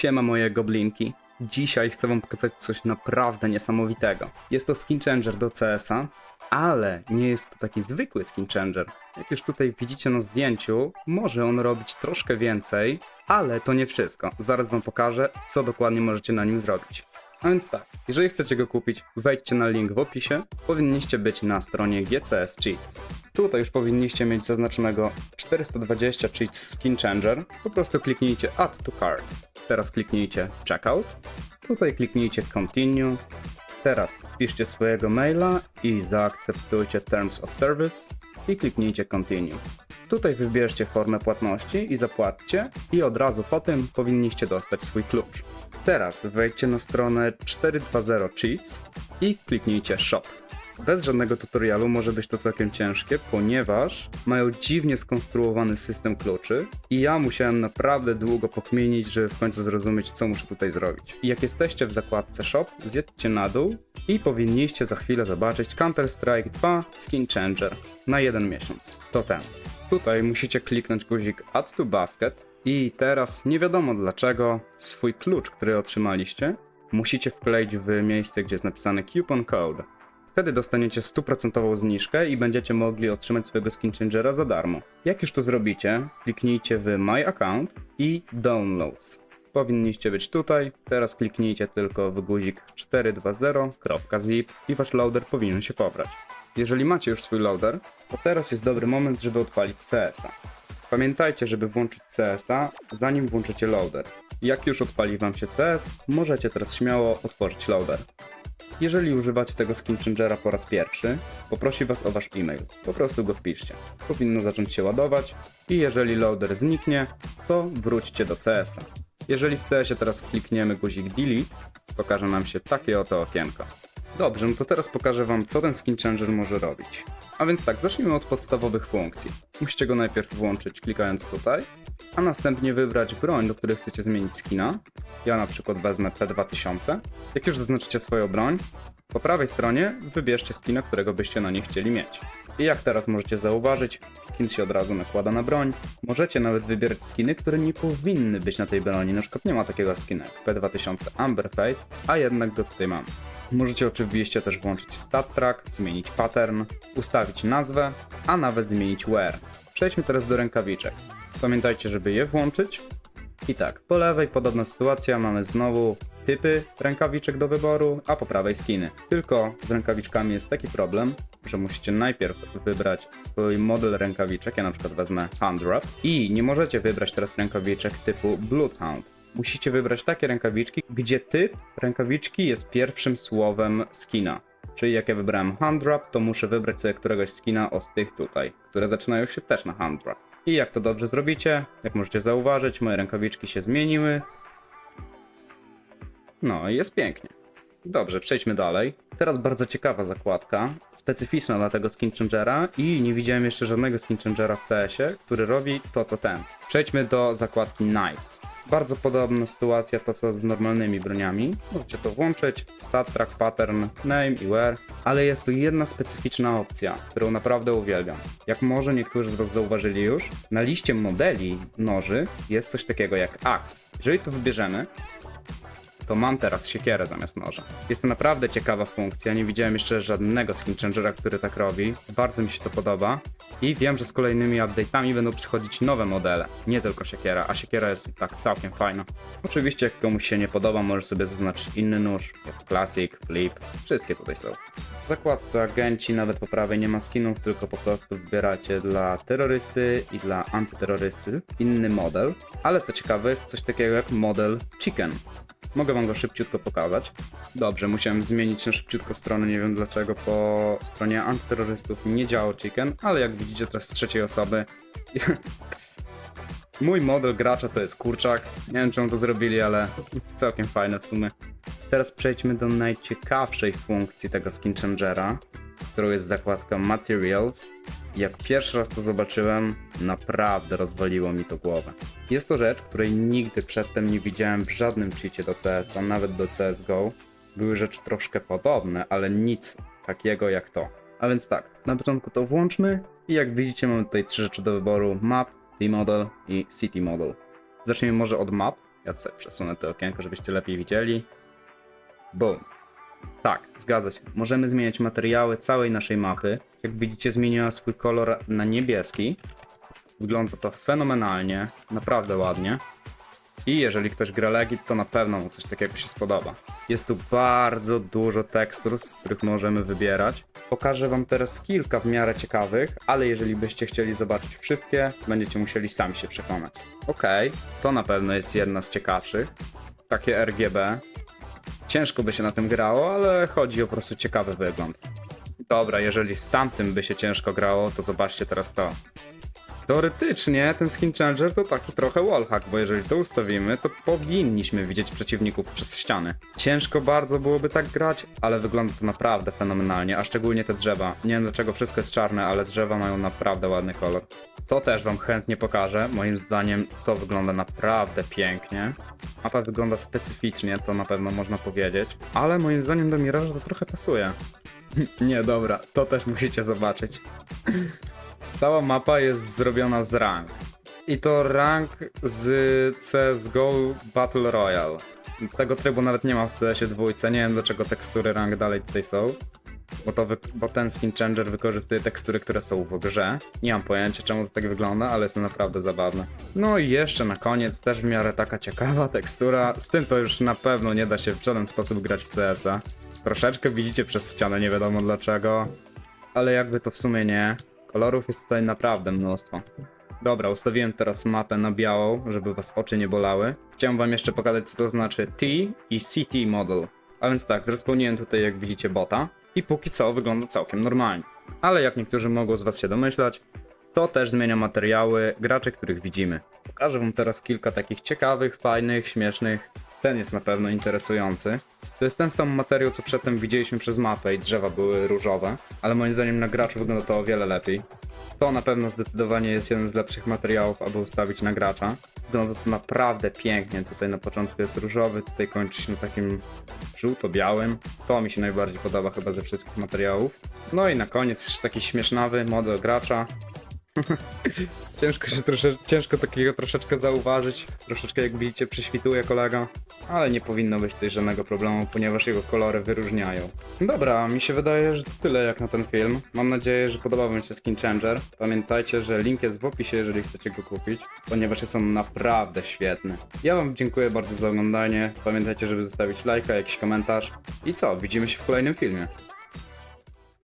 Siema moje goblinki. Dzisiaj chcę wam pokazać coś naprawdę niesamowitego. Jest to skin changer do CS-a, ale nie jest to taki zwykły skin changer. Jak już tutaj widzicie na zdjęciu, może on robić troszkę więcej, ale to nie wszystko. Zaraz wam pokażę, co dokładnie możecie na nim zrobić. A więc tak, jeżeli chcecie go kupić, wejdźcie na link w opisie. Powinniście być na stronie GCS Cheats. Tutaj już powinniście mieć zaznaczonego 420 Cheats Skin Changer. Po prostu kliknijcie Add to Cart. Teraz kliknijcie Checkout. Tutaj kliknijcie Continue. Teraz wpiszcie swojego maila i zaakceptujcie Terms of Service i kliknijcie Continue. Tutaj wybierzcie formę płatności i zapłaccie i od razu po tym powinniście dostać swój klucz. Teraz wejdźcie na stronę 420 Cheats i kliknijcie Shop. Bez żadnego tutorialu może być to całkiem ciężkie, ponieważ mają dziwnie skonstruowany system kluczy i ja musiałem naprawdę długo pokminić, żeby w końcu zrozumieć, co muszę tutaj zrobić. I jak jesteście w zakładce Shop, zjedźcie na dół i powinniście za chwilę zobaczyć Counter-Strike 2 Skin Changer na jeden miesiąc. To ten. Tutaj musicie kliknąć guzik Add to Basket i teraz nie wiadomo dlaczego swój klucz, który otrzymaliście, musicie wkleić w miejsce, gdzie jest napisane Coupon Code. Wtedy dostaniecie stuprocentową zniżkę i będziecie mogli otrzymać swojego skin changera za darmo. Jak już to zrobicie, kliknijcie w My Account i Downloads. Powinniście być tutaj, teraz kliknijcie tylko w guzik 420.zip i wasz loader powinien się pobrać. Jeżeli macie już swój loader, to teraz jest dobry moment, żeby odpalić CS-a. Pamiętajcie, żeby włączyć CS-a, zanim włączycie loader. Jak już odpali wam się CS, możecie teraz śmiało otworzyć loader. Jeżeli używacie tego skin changera po raz pierwszy, poprosi was o wasz e-mail. Po prostu go wpiszcie. Powinno zacząć się ładować i jeżeli loader zniknie, to wróćcie do CS-a. Jeżeli w CS-ie teraz klikniemy guzik delete, pokaże nam się takie oto okienko. Dobrze, no to teraz pokażę wam, co ten skin changer może robić. A więc tak, zacznijmy od podstawowych funkcji. Musicie go najpierw włączyć klikając tutaj, a następnie wybrać broń, do której chcecie zmienić skina. Ja na przykład wezmę P2000. Jak już zaznaczycie swoją broń, po prawej stronie wybierzcie skina, którego byście na niej chcieli mieć. I jak teraz możecie zauważyć, skin się od razu nakłada na broń. Możecie nawet wybierać skiny, które nie powinny być na tej broni. Na przykład nie ma takiego skina jak P2000 Amber Fate, a jednak go tutaj mam. Możecie oczywiście też włączyć stat track, zmienić pattern, ustawić nazwę, a nawet zmienić wear. Przejdźmy teraz do rękawiczek. Pamiętajcie, żeby je włączyć. I tak, po lewej podobna sytuacja, mamy znowu typy rękawiczek do wyboru, a po prawej skiny. Tylko z rękawiczkami jest taki problem, że musicie najpierw wybrać swój model rękawiczek, ja na przykład wezmę Hand Wrap i nie możecie wybrać teraz rękawiczek typu Bloodhound. Musicie wybrać takie rękawiczki, gdzie typ rękawiczki jest pierwszym słowem skina. Czyli jak ja wybrałem Hand Wrap, to muszę wybrać sobie któregoś skina o z tych tutaj, które zaczynają się też na Hand Wrap. I jak to dobrze zrobicie, jak możecie zauważyć, moje rękawiczki się zmieniły. No i jest pięknie. Dobrze, przejdźmy dalej. Teraz bardzo ciekawa zakładka, specyficzna dla tego skin changera i nie widziałem jeszcze żadnego skin changera w CS-ie, który robi to co ten. Przejdźmy do zakładki Knives. Bardzo podobna sytuacja to co z normalnymi broniami. Możecie to włączyć, stat, track, pattern, name i wear, ale jest tu jedna specyficzna opcja, którą naprawdę uwielbiam. Jak może niektórzy z Was zauważyli już, na liście modeli noży jest coś takiego jak axe. Jeżeli to wybierzemy, to mam teraz siekierę zamiast noża. Jest to naprawdę ciekawa funkcja, nie widziałem jeszcze żadnego skin changera, który tak robi. Bardzo mi się to podoba. I wiem, że z kolejnymi update'ami będą przychodzić nowe modele, nie tylko siekiera, a siekiera jest tak całkiem fajna. Oczywiście jak komuś się nie podoba, może sobie zaznaczyć inny nóż, jak Classic, Flip, wszystkie tutaj są. W zakładce agenci nawet po prawej nie ma skinów, tylko po prostu wybieracie dla terrorysty i dla antyterrorysty inny model. Ale co ciekawe jest coś takiego jak model Chicken. Mogę wam go szybciutko pokazać. Dobrze, musiałem zmienić na szybciutko stronę, nie wiem dlaczego po stronie antyterrorystów nie działał chicken, ale jak widzicie teraz z trzeciej osoby. Mój model gracza to jest kurczak. Nie wiem czemu to zrobili, ale całkiem fajne w sumie. Teraz przejdźmy do najciekawszej funkcji tego skin changera, którą jest zakładka Materials. Jak pierwszy raz to zobaczyłem, naprawdę rozwaliło mi to głowę. Jest to rzecz, której nigdy przedtem nie widziałem w żadnym cheacie do CS-a, nawet do CSGO. Były rzeczy troszkę podobne, ale nic takiego jak to. A więc tak, na początku to włączmy i jak widzicie mamy tutaj trzy rzeczy do wyboru. Map, T-Model i City Model. Zacznijmy może od map. Ja sobie przesunę to okienko, żebyście lepiej widzieli. Boom. Tak, zgadza się. Możemy zmieniać materiały całej naszej mapy. Jak widzicie, zmieniła swój kolor na niebieski. Wygląda to fenomenalnie, naprawdę ładnie. I jeżeli ktoś gra Legit, to na pewno mu coś takiego się spodoba. Jest tu bardzo dużo tekstur, z których możemy wybierać. Pokażę wam teraz kilka w miarę ciekawych, ale jeżeli byście chcieli zobaczyć wszystkie, będziecie musieli sami się przekonać. Okej, to na pewno jest jedna z ciekawszych. Takie RGB. Ciężko by się na tym grało, ale chodzi o po prostu ciekawy wygląd. Dobra, jeżeli z tamtym by się ciężko grało, to zobaczcie teraz to. Teoretycznie ten skin changer to taki trochę wallhack, bo jeżeli to ustawimy, to powinniśmy widzieć przeciwników przez ściany. Ciężko bardzo byłoby tak grać, ale wygląda to naprawdę fenomenalnie, a szczególnie te drzewa. Nie wiem dlaczego wszystko jest czarne, ale drzewa mają naprawdę ładny kolor. To też wam chętnie pokażę. Moim zdaniem to wygląda naprawdę pięknie. Mapa wygląda specyficznie, to na pewno można powiedzieć, ale moim zdaniem do Miraża to trochę pasuje. Nie, dobra, to też musicie zobaczyć. Cała mapa jest zrobiona z rank. I to rank z CSGO Battle Royale. Tego trybu nawet nie ma w CS-ie dwójce. Nie wiem dlaczego tekstury rank dalej tutaj są. Bo, to bo ten skin changer wykorzystuje tekstury, które są w grze. Nie mam pojęcia czemu to tak wygląda, ale jest to naprawdę zabawne. No i jeszcze na koniec też w miarę taka ciekawa tekstura. Z tym to już na pewno nie da się w żaden sposób grać w CS-a. Troszeczkę widzicie przez ścianę, nie wiadomo dlaczego. Ale jakby to w sumie nie. Kolorów jest tutaj naprawdę mnóstwo. Dobra, ustawiłem teraz mapę na białą, żeby was oczy nie bolały. Chciałem wam jeszcze pokazać, co to znaczy T i CT model. A więc tak, zrespełniłem tutaj, jak widzicie, bota. I póki co wygląda całkiem normalnie. Ale jak niektórzy mogą z was się domyślać, to też zmienia materiały graczy, których widzimy. Pokażę wam teraz kilka takich ciekawych, fajnych, śmiesznych. Ten jest na pewno interesujący. To jest ten sam materiał, co przedtem widzieliśmy przez mapę i drzewa były różowe, ale moim zdaniem na graczu wygląda to o wiele lepiej. To na pewno zdecydowanie jest jeden z lepszych materiałów, aby ustawić na gracza. Wygląda to naprawdę pięknie. Tutaj na początku jest różowy, tutaj kończy się na takim żółto-białym. To mi się najbardziej podoba chyba ze wszystkich materiałów. No i na koniec jeszcze taki śmiesznawy model gracza. ciężko się trosze, ciężko takiego troszeczkę zauważyć. Troszeczkę jak widzicie prześwituje kolega. Ale nie powinno być tutaj żadnego problemu, ponieważ jego kolory wyróżniają. Dobra, mi się wydaje, że to tyle jak na ten film. Mam nadzieję, że podobał wam się Skin Changer. Pamiętajcie, że link jest w opisie, jeżeli chcecie go kupić, ponieważ jest on naprawdę świetny. Ja wam dziękuję bardzo za oglądanie. Pamiętajcie, żeby zostawić lajka, jakiś komentarz. I co, widzimy się w kolejnym filmie.